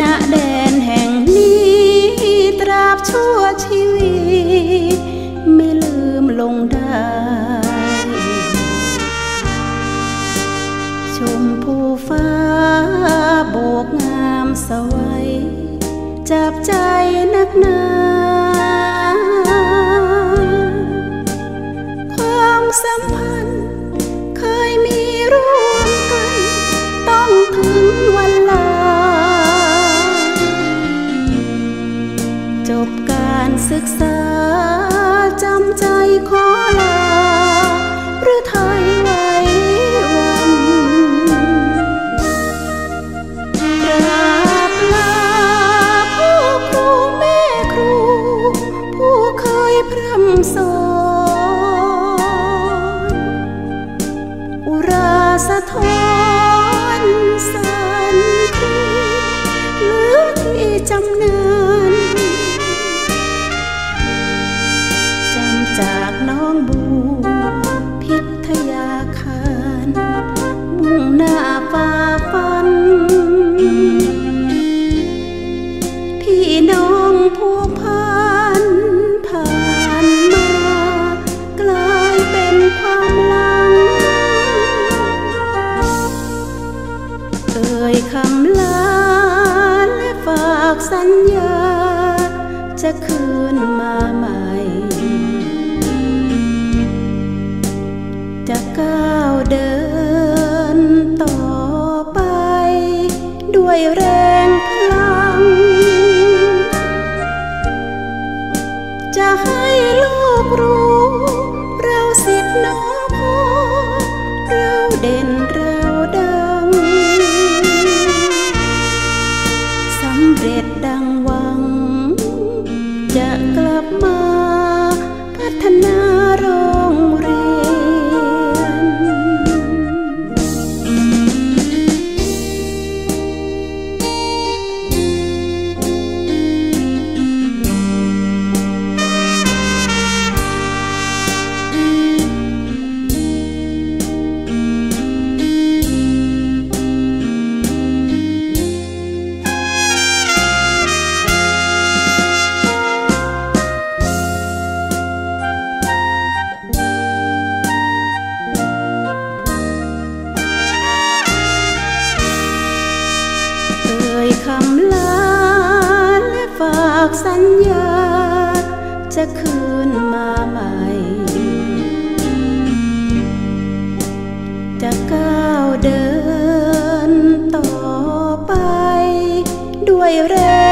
ณแดนแห่งนี้ตราบชั่วชีวิต ไม่ลืมลงได้ ชมภูฟ้าโบกงามสวัยจับใจนักหนาความสัมพันธ์ จบการศึกษาจำใจขอลา น้องบูพิทยาคารมุ่งหน้าฝ่าฟัน พี่น้องผูกพันผ่านมา กลายเป็นความลัง เอ่ยคำลาและฝากสัญญา จะคืนมา ก้าวเดินต่อไป ด้วยแรงพลัง จะให้ลูกรู้ เราสิทธิ์น้อพอเราเด่นเราดัง สำเร็จดังหวัง จะกลับมาพัฒนา สัญญา จะคืนมาใหม่ จะก้าวเดินต่อไป ด้วยแรง